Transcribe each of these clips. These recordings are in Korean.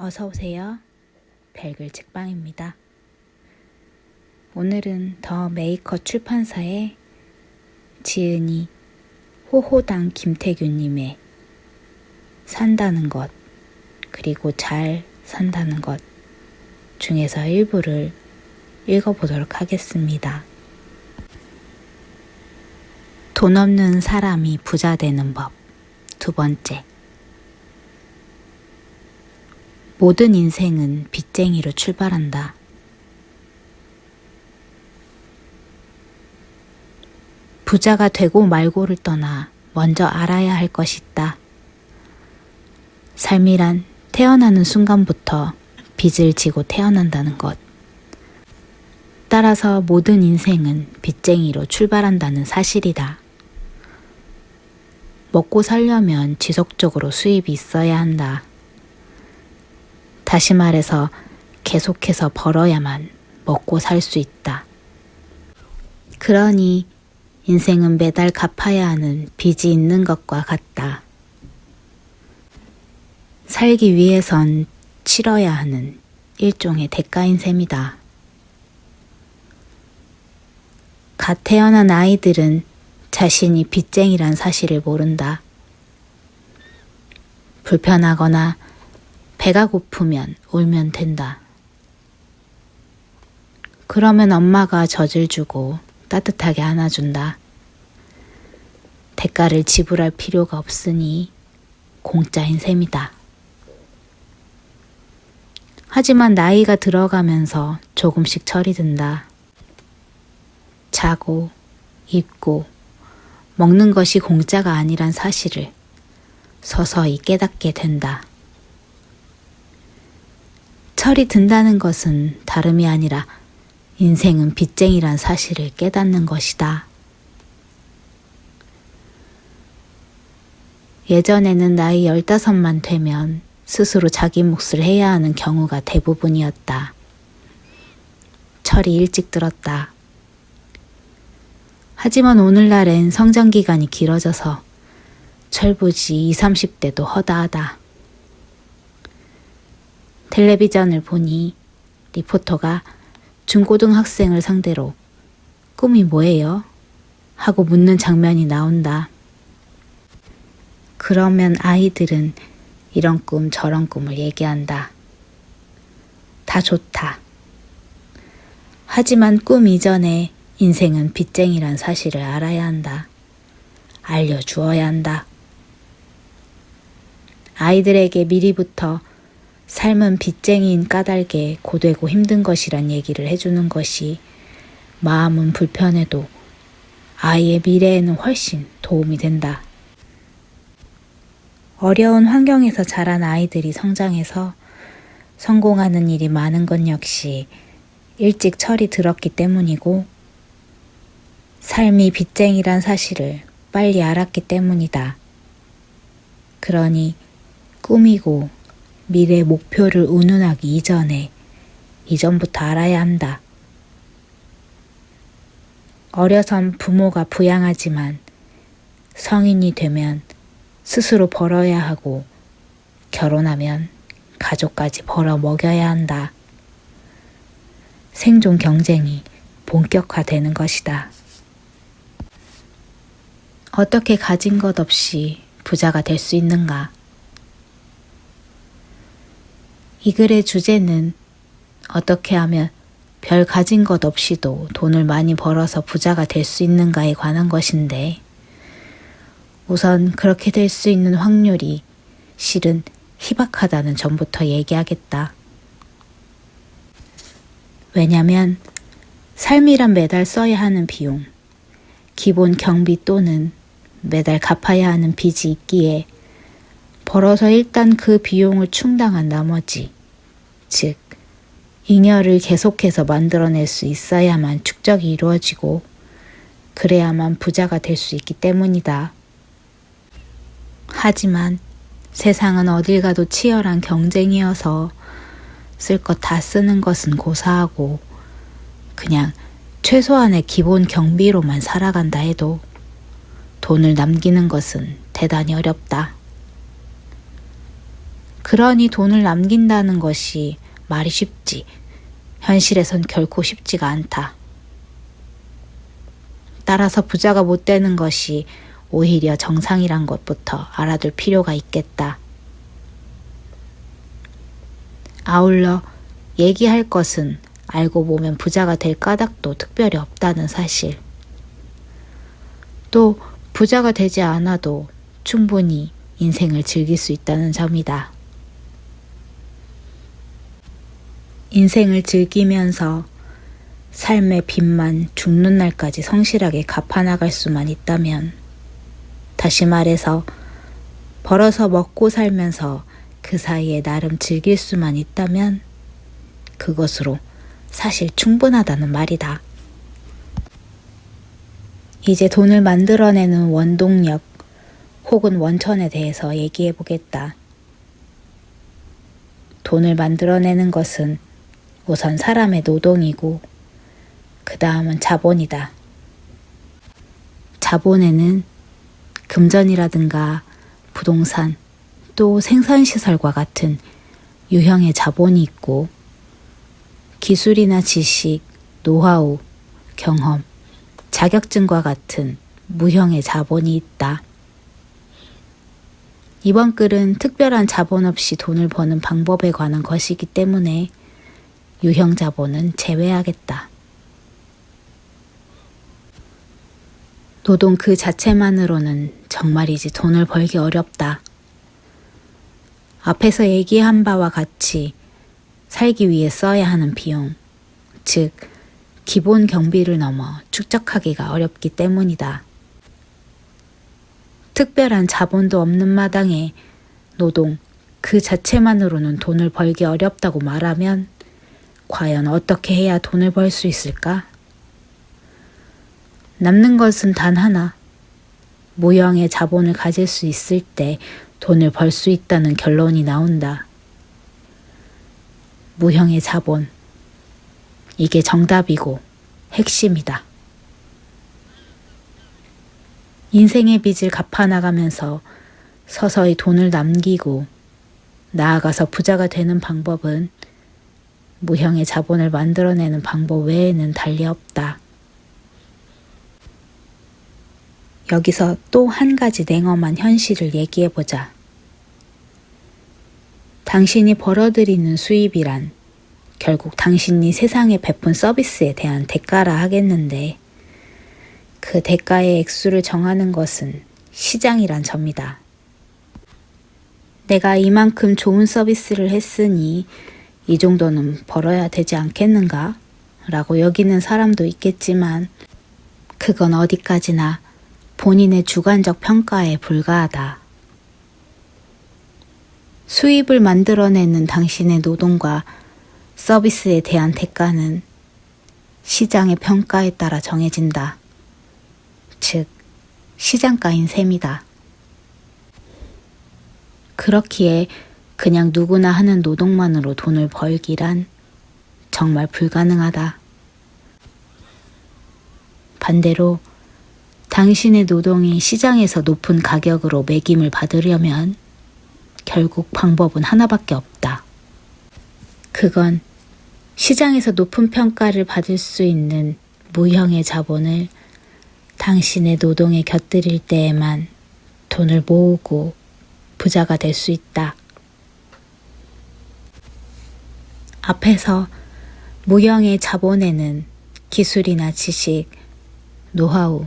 어서 오세요. 별글 책방입니다. 오늘은 더 메이커 출판사의 지은이 호호당 김태규님의 산다는 것 그리고 잘 산다는 것 중에서 일부를 읽어보도록 하겠습니다. 돈 없는 사람이 부자 되는 법. 두 번째. 모든 인생은 빚쟁이로 출발한다. 부자가 되고 말고를 떠나 먼저 알아야 할 것이 있다. 삶이란 태어나는 순간부터 빚을 지고 태어난다는 것. 따라서 모든 인생은 빚쟁이로 출발한다는 사실이다. 먹고 살려면 지속적으로 수입이 있어야 한다. 다시 말해서 계속해서 벌어야만 먹고 살 수 있다. 그러니 인생은 매달 갚아야 하는 빚이 있는 것과 같다. 살기 위해선 치러야 하는 일종의 대가인 셈이다. 갓 태어난 아이들은 자신이 빚쟁이란 사실을 모른다. 불편하거나 배가 고프면 울면 된다. 그러면 엄마가 젖을 주고 따뜻하게 안아준다. 대가를 지불할 필요가 없으니 공짜인 셈이다. 하지만 나이가 들어가면서 조금씩 철이 든다. 자고, 입고, 먹는 것이 공짜가 아니란 사실을 서서히 깨닫게 된다. 철이 든다는 것은 다름이 아니라 인생은 빚쟁이란 사실을 깨닫는 것이다. 예전에는 나이 15만 되면 스스로 자기 몫을 해야 하는 경우가 대부분이었다. 철이 일찍 들었다. 하지만 오늘날엔 성장 기간이 길어져서 철부지 20, 30대도 허다하다. 텔레비전을 보니 리포터가 중고등학생을 상대로 꿈이 뭐예요? 하고 묻는 장면이 나온다. 그러면 아이들은 이런 꿈 저런 꿈을 얘기한다. 다 좋다. 하지만 꿈 이전에 인생은 빚쟁이란 사실을 알아야 한다. 알려주어야 한다. 아이들에게 미리부터 삶은 빚쟁이인 까닭에 고되고 힘든 것이란 얘기를 해주는 것이 마음은 불편해도 아이의 미래에는 훨씬 도움이 된다. 어려운 환경에서 자란 아이들이 성장해서 성공하는 일이 많은 것 역시 일찍 철이 들었기 때문이고 삶이 빚쟁이란 사실을 빨리 알았기 때문이다. 그러니 꿈이고 미래 목표를 운운하기 이전에 이전부터 알아야 한다. 어려선 부모가 부양하지만 성인이 되면 스스로 벌어야 하고 결혼하면 가족까지 벌어 먹여야 한다. 생존 경쟁이 본격화되는 것이다. 어떻게 가진 것 없이 부자가 될 수 있는가? 이 글의 주제는 어떻게 하면 별 가진 것 없이도 돈을 많이 벌어서 부자가 될 수 있는가에 관한 것인데, 우선 그렇게 될 수 있는 확률이 실은 희박하다는 점부터 얘기하겠다. 왜냐면 삶이란 매달 써야 하는 비용, 기본 경비 또는 매달 갚아야 하는 빚이 있기에 벌어서 일단 그 비용을 충당한 나머지, 즉, 잉여를 계속해서 만들어낼 수 있어야만 축적이 이루어지고, 그래야만 부자가 될 수 있기 때문이다. 하지만 세상은 어딜 가도 치열한 경쟁이어서 쓸 것 다 쓰는 것은 고사하고, 그냥 최소한의 기본 경비로만 살아간다 해도 돈을 남기는 것은 대단히 어렵다. 그러니 돈을 남긴다는 것이 말이 쉽지. 현실에선 결코 쉽지가 않다. 따라서 부자가 못 되는 것이 오히려 정상이란 것부터 알아둘 필요가 있겠다. 아울러 얘기할 것은 알고 보면 부자가 될 까닭도 특별히 없다는 사실. 또 부자가 되지 않아도 충분히 인생을 즐길 수 있다는 점이다. 인생을 즐기면서 삶의 빚만 죽는 날까지 성실하게 갚아나갈 수만 있다면, 다시 말해서 벌어서 먹고 살면서 그 사이에 나름 즐길 수만 있다면, 그것으로 사실 충분하다는 말이다. 이제 돈을 만들어내는 원동력 혹은 원천에 대해서 얘기해 보겠다. 돈을 만들어내는 것은 우선 사람의 노동이고, 그 다음은 자본이다. 자본에는 금전이라든가 부동산 또 생산시설과 같은 유형의 자본이 있고, 기술이나 지식, 노하우, 경험, 자격증과 같은 무형의 자본이 있다. 이번 글은 특별한 자본 없이 돈을 버는 방법에 관한 것이기 때문에 유형 자본은 제외하겠다. 노동 그 자체만으로는 정말이지 돈을 벌기 어렵다. 앞에서 얘기한 바와 같이 살기 위해 써야 하는 비용, 즉, 기본 경비를 넘어 축적하기가 어렵기 때문이다. 특별한 자본도 없는 마당에 노동 그 자체만으로는 돈을 벌기 어렵다고 말하면 과연 어떻게 해야 돈을 벌 수 있을까? 남는 것은 단 하나. 모형의 자본을 가질 수 있을 때 돈을 벌 수 있다는 결론이 나온다. 무형의 자본. 이게 정답이고 핵심이다. 인생의 빚을 갚아나가면서 서서히 돈을 남기고 나아가서 부자가 되는 방법은 무형의 자본을 만들어내는 방법 외에는 달리 없다. 여기서 또 한 가지 냉엄한 현실을 얘기해 보자. 당신이 벌어들이는 수입이란 결국 당신이 세상에 베푼 서비스에 대한 대가라 하겠는데 그 대가의 액수를 정하는 것은 시장이란 점이다. 내가 이만큼 좋은 서비스를 했으니 이 정도는 벌어야 되지 않겠는가? 라고 여기는 사람도 있겠지만 그건 어디까지나 본인의 주관적 평가에 불과하다. 수입을 만들어내는 당신의 노동과 서비스에 대한 대가는 시장의 평가에 따라 정해진다. 즉, 시장가인 셈이다. 그렇기에 그냥 누구나 하는 노동만으로 돈을 벌기란 정말 불가능하다. 반대로 당신의 노동이 시장에서 높은 가격으로 매김을 받으려면 결국 방법은 하나밖에 없다. 그건 시장에서 높은 평가를 받을 수 있는 무형의 자본을 당신의 노동에 곁들일 때에만 돈을 모으고 부자가 될 수 있다. 앞에서 무형의 자본에는 기술이나 지식, 노하우,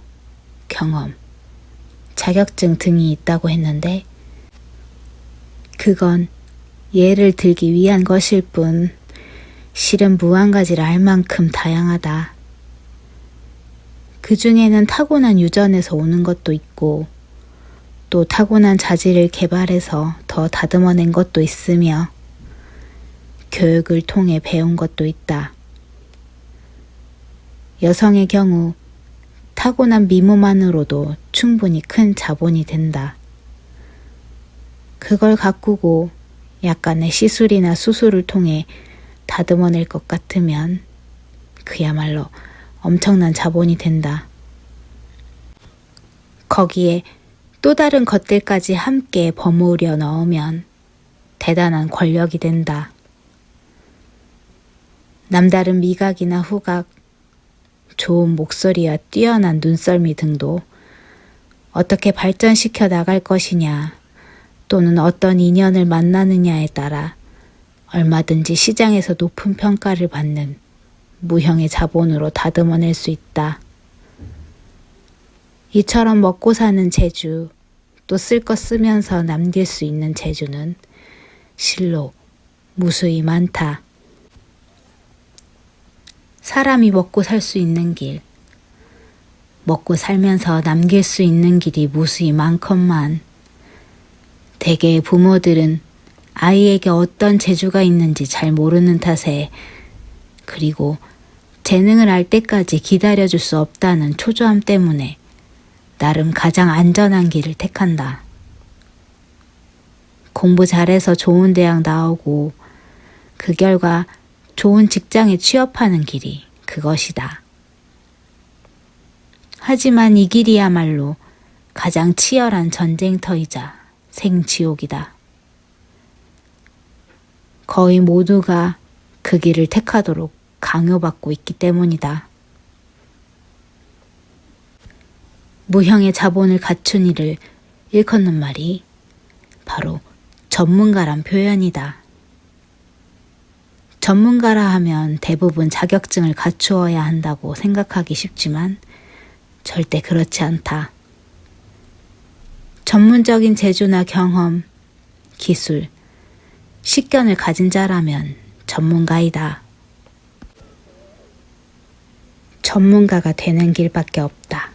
경험, 자격증 등이 있다고 했는데, 그건 예를 들기 위한 것일 뿐, 실은 무한 가지를 알 만큼 다양하다. 그 중에는 타고난 유전에서 오는 것도 있고, 또 타고난 자질을 개발해서 더 다듬어낸 것도 있으며, 교육을 통해 배운 것도 있다. 여성의 경우 타고난 미모만으로도 충분히 큰 자본이 된다. 그걸 가꾸고 약간의 시술이나 수술을 통해 다듬어낼 것 같으면 그야말로 엄청난 자본이 된다. 거기에 또 다른 것들까지 함께 버무려 넣으면 대단한 권력이 된다. 남다른 미각이나 후각, 좋은 목소리와 뛰어난 눈썰미 등도 어떻게 발전시켜 나갈 것이냐, 또는 어떤 인연을 만나느냐에 따라 얼마든지 시장에서 높은 평가를 받는 무형의 자본으로 다듬어낼 수 있다. 이처럼 먹고 사는 재주, 또 쓸 것 쓰면서 남길 수 있는 재주는 실로 무수히 많다. 사람이 먹고 살 수 있는 길, 먹고 살면서 남길 수 있는 길이 무수히 많건만, 대개의 부모들은 아이에게 어떤 재주가 있는지 잘 모르는 탓에, 그리고 재능을 알 때까지 기다려줄 수 없다는 초조함 때문에 나름 가장 안전한 길을 택한다. 공부 잘해서 좋은 대학 나오고 그 결과 좋은 직장에 취업하는 길이 그것이다. 하지만 이 길이야말로 가장 치열한 전쟁터이자 생지옥이다. 거의 모두가 그 길을 택하도록 강요받고 있기 때문이다. 무형의 자본을 갖춘 이를 일컫는 말이 바로 전문가란 표현이다. 전문가라 하면 대부분 자격증을 갖추어야 한다고 생각하기 쉽지만 절대 그렇지 않다. 전문적인 재주나 경험, 기술, 식견을 가진 자라면 전문가이다. 전문가가 되는 길밖에 없다.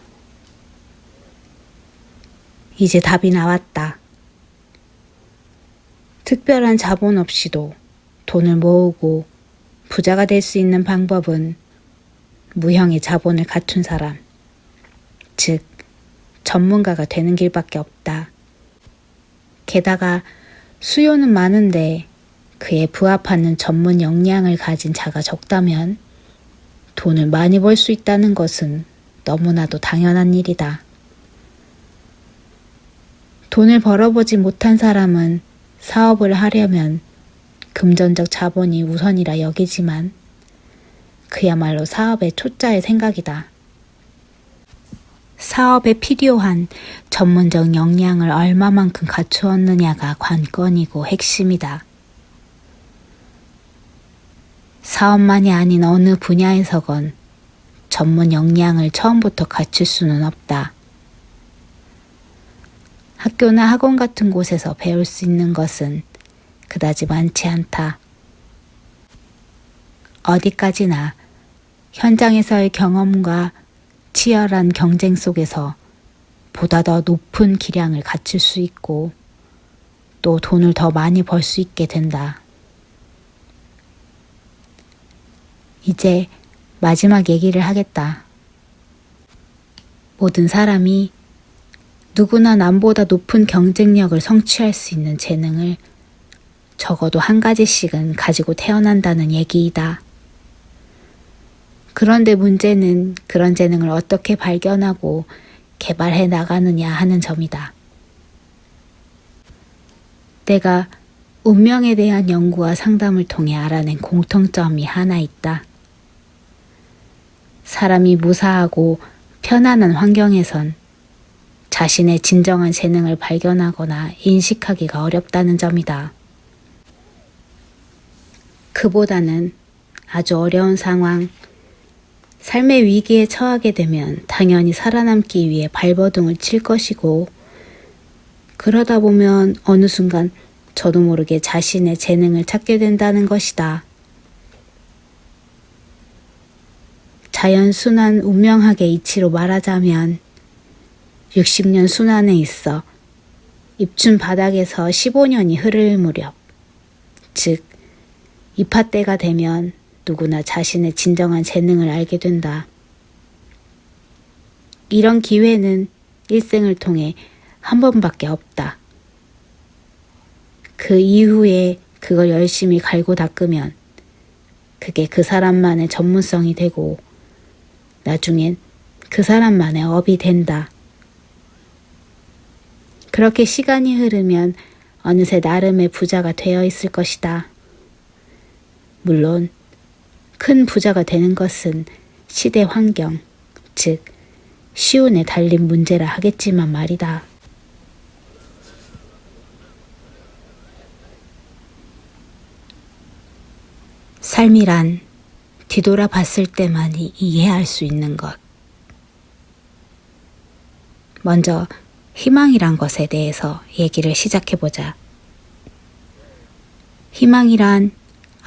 이제 답이 나왔다. 특별한 자본 없이도 돈을 모으고 부자가 될 수 있는 방법은 무형의 자본을 갖춘 사람, 즉, 전문가가 되는 길밖에 없다. 게다가 수요는 많은데 그에 부합하는 전문 역량을 가진 자가 적다면 돈을 많이 벌 수 있다는 것은 너무나도 당연한 일이다. 돈을 벌어보지 못한 사람은 사업을 하려면 금전적 자본이 우선이라 여기지만 그야말로 사업의 초짜의 생각이다. 사업에 필요한 전문적 역량을 얼마만큼 갖추었느냐가 관건이고 핵심이다. 사업만이 아닌 어느 분야에서건 전문 역량을 처음부터 갖출 수는 없다. 학교나 학원 같은 곳에서 배울 수 있는 것은 그다지 많지 않다. 어디까지나 현장에서의 경험과 치열한 경쟁 속에서 보다 더 높은 기량을 갖출 수 있고 또 돈을 더 많이 벌 수 있게 된다. 이제 마지막 얘기를 하겠다. 모든 사람이 누구나 남보다 높은 경쟁력을 성취할 수 있는 재능을 적어도 한 가지씩은 가지고 태어난다는 얘기이다. 그런데 문제는 그런 재능을 어떻게 발견하고 개발해 나가느냐 하는 점이다. 내가 운명에 대한 연구와 상담을 통해 알아낸 공통점이 하나 있다. 사람이 무사하고 편안한 환경에선 자신의 진정한 재능을 발견하거나 인식하기가 어렵다는 점이다. 그보다는 아주 어려운 상황, 삶의 위기에 처하게 되면 당연히 살아남기 위해 발버둥을 칠 것이고, 그러다 보면 어느 순간 저도 모르게 자신의 재능을 찾게 된다는 것이다. 자연순환 운명학의 이치로 말하자면 60년 순환에 있어 입춘 바닥에서 15년이 흐를 무렵, 즉, 입하 때가 되면 누구나 자신의 진정한 재능을 알게 된다. 이런 기회는 일생을 통해 한 번밖에 없다. 그 이후에 그걸 열심히 갈고 닦으면 그게 그 사람만의 전문성이 되고 나중엔 그 사람만의 업이 된다. 그렇게 시간이 흐르면 어느새 나름의 부자가 되어 있을 것이다. 물론 큰 부자가 되는 것은 시대 환경, 즉 시운에 달린 문제라 하겠지만 말이다. 삶이란 뒤돌아 봤을 때만이 이해할 수 있는 것. 먼저 희망이란 것에 대해서 얘기를 시작해보자. 희망이란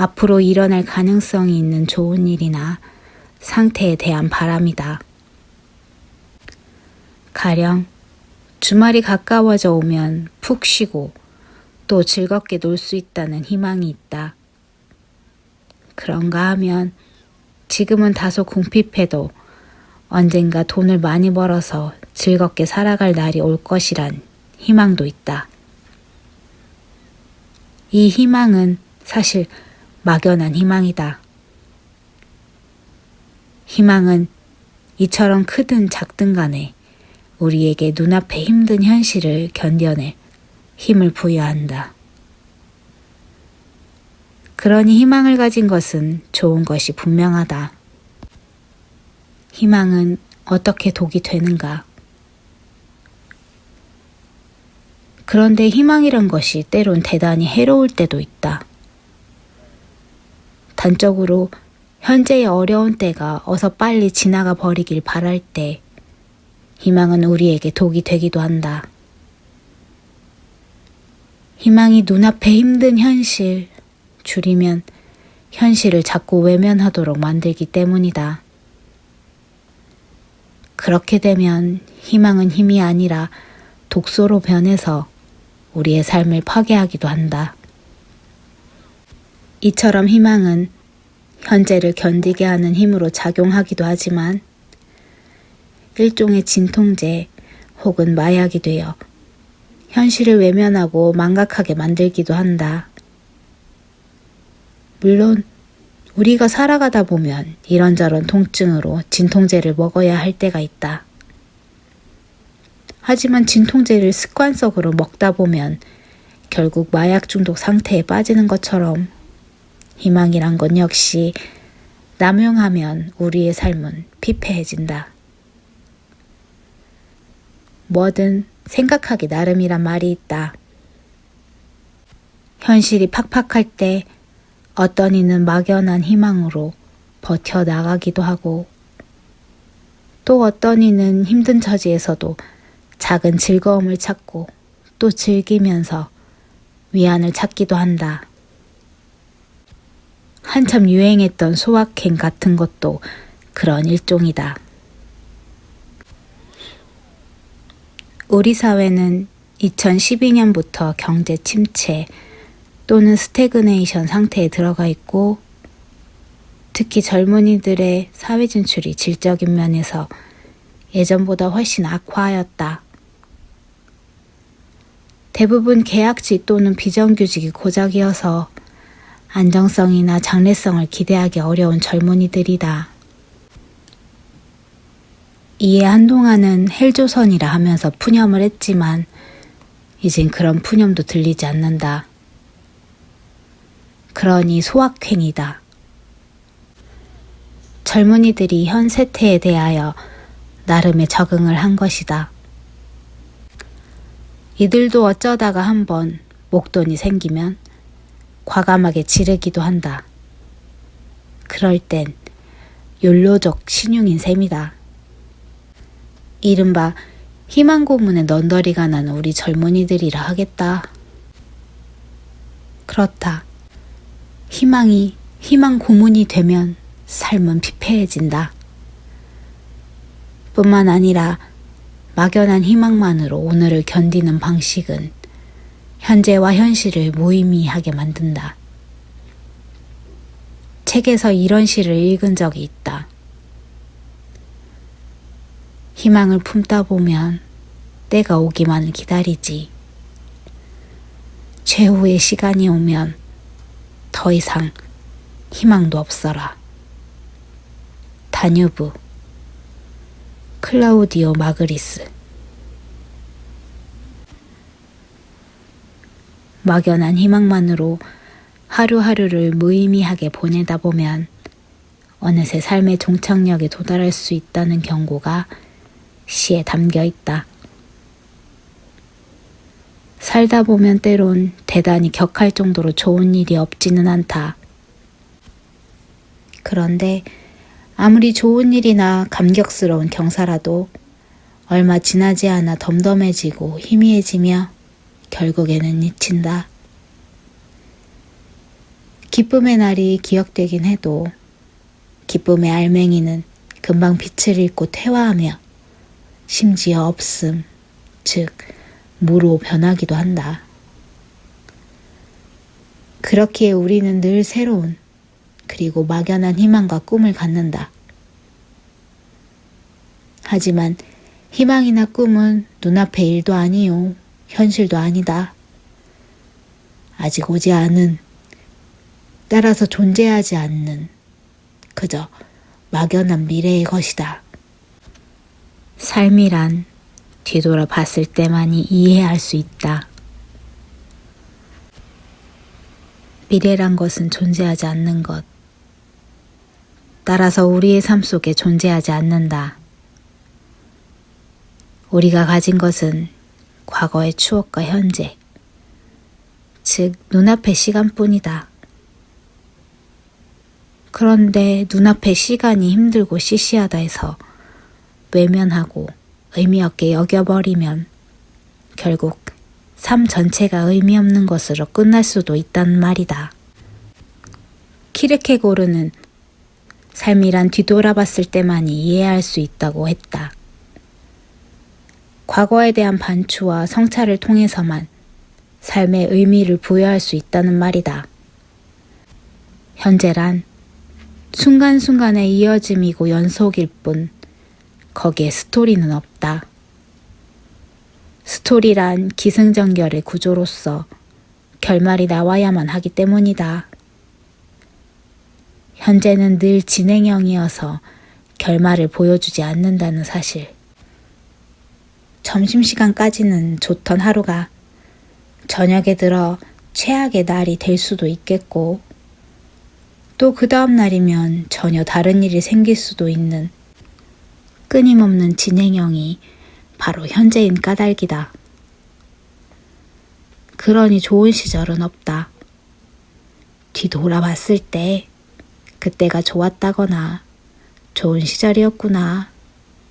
앞으로 일어날 가능성이 있는 좋은 일이나 상태에 대한 바람이다. 가령 주말이 가까워져 오면 푹 쉬고 또 즐겁게 놀 수 있다는 희망이 있다. 그런가 하면 지금은 다소 궁핍해도 언젠가 돈을 많이 벌어서 즐겁게 살아갈 날이 올 것이란 희망도 있다. 이 희망은 사실 막연한 희망이다. 희망은 이처럼 크든 작든 간에 우리에게 눈앞에 힘든 현실을 견뎌낼 힘을 부여한다. 그러니 희망을 가진 것은 좋은 것이 분명하다. 희망은 어떻게 독이 되는가? 그런데 희망이란 것이 때론 대단히 해로울 때도 있다. 단적으로 현재의 어려운 때가 어서 빨리 지나가 버리길 바랄 때 희망은 우리에게 독이 되기도 한다. 희망이 눈앞에 힘든 현실, 줄이면 현실을 자꾸 외면하도록 만들기 때문이다. 그렇게 되면 희망은 힘이 아니라 독소로 변해서 우리의 삶을 파괴하기도 한다. 이처럼 희망은 현재를 견디게 하는 힘으로 작용하기도 하지만 일종의 진통제 혹은 마약이 되어 현실을 외면하고 망각하게 만들기도 한다. 물론 우리가 살아가다 보면 이런저런 통증으로 진통제를 먹어야 할 때가 있다. 하지만 진통제를 습관적으로 먹다 보면 결국 마약 중독 상태에 빠지는 것처럼 희망이란 건 역시 남용하면 우리의 삶은 피폐해진다. 뭐든 생각하기 나름이란 말이 있다. 현실이 팍팍할 때 어떤 이는 막연한 희망으로 버텨 나가기도 하고 또 어떤 이는 힘든 처지에서도 작은 즐거움을 찾고 또 즐기면서 위안을 찾기도 한다. 한참 유행했던 소확행 같은 것도 그런 일종이다. 우리 사회는 2012년부터 경제 침체 또는 스태그네이션 상태에 들어가 있고 특히 젊은이들의 사회 진출이 질적인 면에서 예전보다 훨씬 악화하였다. 대부분 계약직 또는 비정규직이 고작이어서 안정성이나 장래성을 기대하기 어려운 젊은이들이다. 이에 한동안은 헬조선이라 하면서 푸념을 했지만 이젠 그런 푸념도 들리지 않는다. 그러니 소확행이다. 젊은이들이 현 세태에 대하여 나름의 적응을 한 것이다. 이들도 어쩌다가 한번 목돈이 생기면 과감하게 지르기도 한다. 그럴 땐 욜로족 신용인 셈이다. 이른바 희망 고문에 넌더리가 나는 우리 젊은이들이라 하겠다. 그렇다. 희망이 희망 고문이 되면 삶은 피폐해진다. 뿐만 아니라 막연한 희망만으로 오늘을 견디는 방식은 현재와 현실을 무의미하게 만든다. 책에서 이런 시를 읽은 적이 있다. 희망을 품다 보면 때가 오기만을 기다리지. 최후의 시간이 오면 더 이상 희망도 없어라. 다뉴브 클라우디오 마그리스 막연한 희망만으로 하루하루를 무의미하게 보내다 보면 어느새 삶의 종착역에 도달할 수 있다는 경고가 시에 담겨 있다. 살다 보면 때론 대단히 격할 정도로 좋은 일이 없지는 않다. 그런데 아무리 좋은 일이나 감격스러운 경사라도 얼마 지나지 않아 덤덤해지고 희미해지며 결국에는 잊힌다. 기쁨의 날이 기억되긴 해도 기쁨의 알맹이는 금방 빛을 잃고 퇴화하며 심지어 없음, 즉 무로 변하기도 한다. 그렇기에 우리는 늘 새로운 그리고 막연한 희망과 꿈을 갖는다. 하지만 희망이나 꿈은 눈앞의 일도 아니요, 현실도 아니다. 아직 오지 않은, 따라서 존재하지 않는, 그저 막연한 미래의 것이다. 삶이란 뒤돌아 봤을 때만이 이해할 수 있다. 미래란 것은 존재하지 않는 것. 따라서 우리의 삶 속에 존재하지 않는다. 우리가 가진 것은 과거의 추억과 현재, 즉, 눈앞의 시간뿐이다. 그런데 눈앞의 시간이 힘들고 시시하다 해서 외면하고 의미 없게 여겨버리면 결국 삶 전체가 의미 없는 것으로 끝날 수도 있단 말이다. 키르케고르는 삶이란 뒤돌아봤을 때만이 이해할 수 있다고 했다. 과거에 대한 반추와 성찰을 통해서만 삶의 의미를 부여할 수 있다는 말이다. 현재란 순간순간의 이어짐이고 연속일 뿐 거기에 스토리는 없다. 스토리란 기승전결의 구조로서 결말이 나와야만 하기 때문이다. 현재는 늘 진행형이어서 결말을 보여주지 않는다는 사실. 점심시간까지는 좋던 하루가 저녁에 들어 최악의 날이 될 수도 있겠고, 또 그 다음 날이면 전혀 다른 일이 생길 수도 있는 끊임없는 진행형이 바로 현재인 까닭이다. 그러니 좋은 시절은 없다. 뒤돌아봤을 때 그때가 좋았다거나 좋은 시절이었구나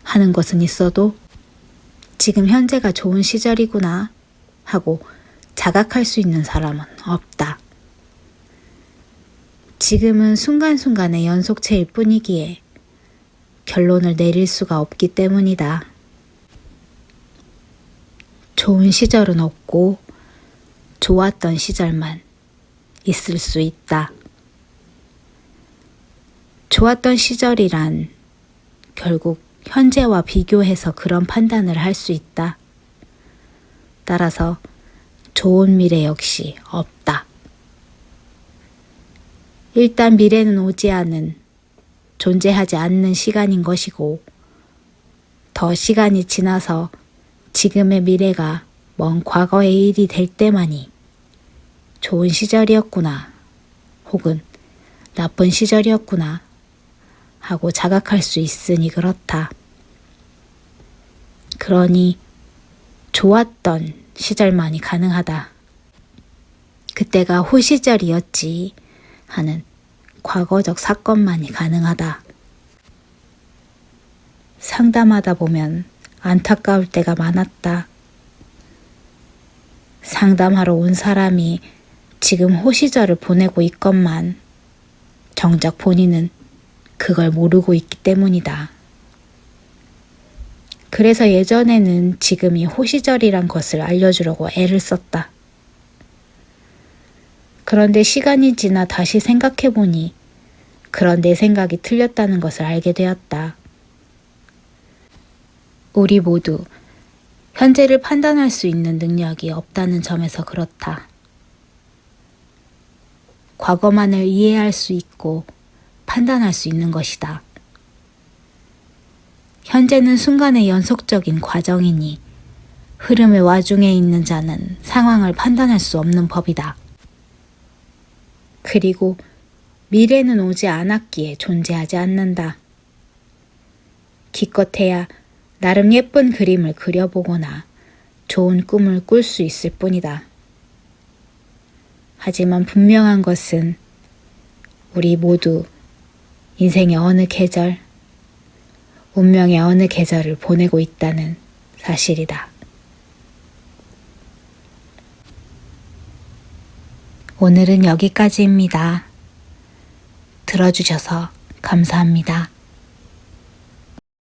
하는 것은 있어도 지금 현재가 좋은 시절이구나 하고 자각할 수 있는 사람은 없다. 지금은 순간순간의 연속체일 뿐이기에 결론을 내릴 수가 없기 때문이다. 좋은 시절은 없고 좋았던 시절만 있을 수 있다. 좋았던 시절이란 결국 현재와 비교해서 그런 판단을 할 수 있다. 따라서 좋은 미래 역시 없다. 일단 미래는 오지 않은, 존재하지 않는 시간인 것이고, 더 시간이 지나서 지금의 미래가 먼 과거의 일이 될 때만이 좋은 시절이었구나, 혹은 나쁜 시절이었구나 하고 자각할 수 있으니 그렇다. 그러니 좋았던 시절만이 가능하다. 그때가 후시절이었지 하는 과거적 사건만이 가능하다. 상담하다 보면 안타까울 때가 많았다. 상담하러 온 사람이 지금 호시절을 보내고 있건만 정작 본인은 그걸 모르고 있기 때문이다. 그래서 예전에는 지금이 호시절이란 것을 알려주려고 애를 썼다. 그런데 시간이 지나 다시 생각해보니 그런 내 생각이 틀렸다는 것을 알게 되었다. 우리 모두 현재를 판단할 수 있는 능력이 없다는 점에서 그렇다. 과거만을 이해할 수 있고 판단할 수 있는 것이다. 현재는 순간의 연속적인 과정이니 흐름의 와중에 있는 자는 상황을 판단할 수 없는 법이다. 그리고 미래는 오지 않았기에 존재하지 않는다. 기껏해야 나름 예쁜 그림을 그려보거나 좋은 꿈을 꿀 수 있을 뿐이다. 하지만 분명한 것은 우리 모두 인생의 어느 계절, 운명의 어느 계절을 보내고 있다는 사실이다. 오늘은 여기까지입니다. 들어주셔서 감사합니다.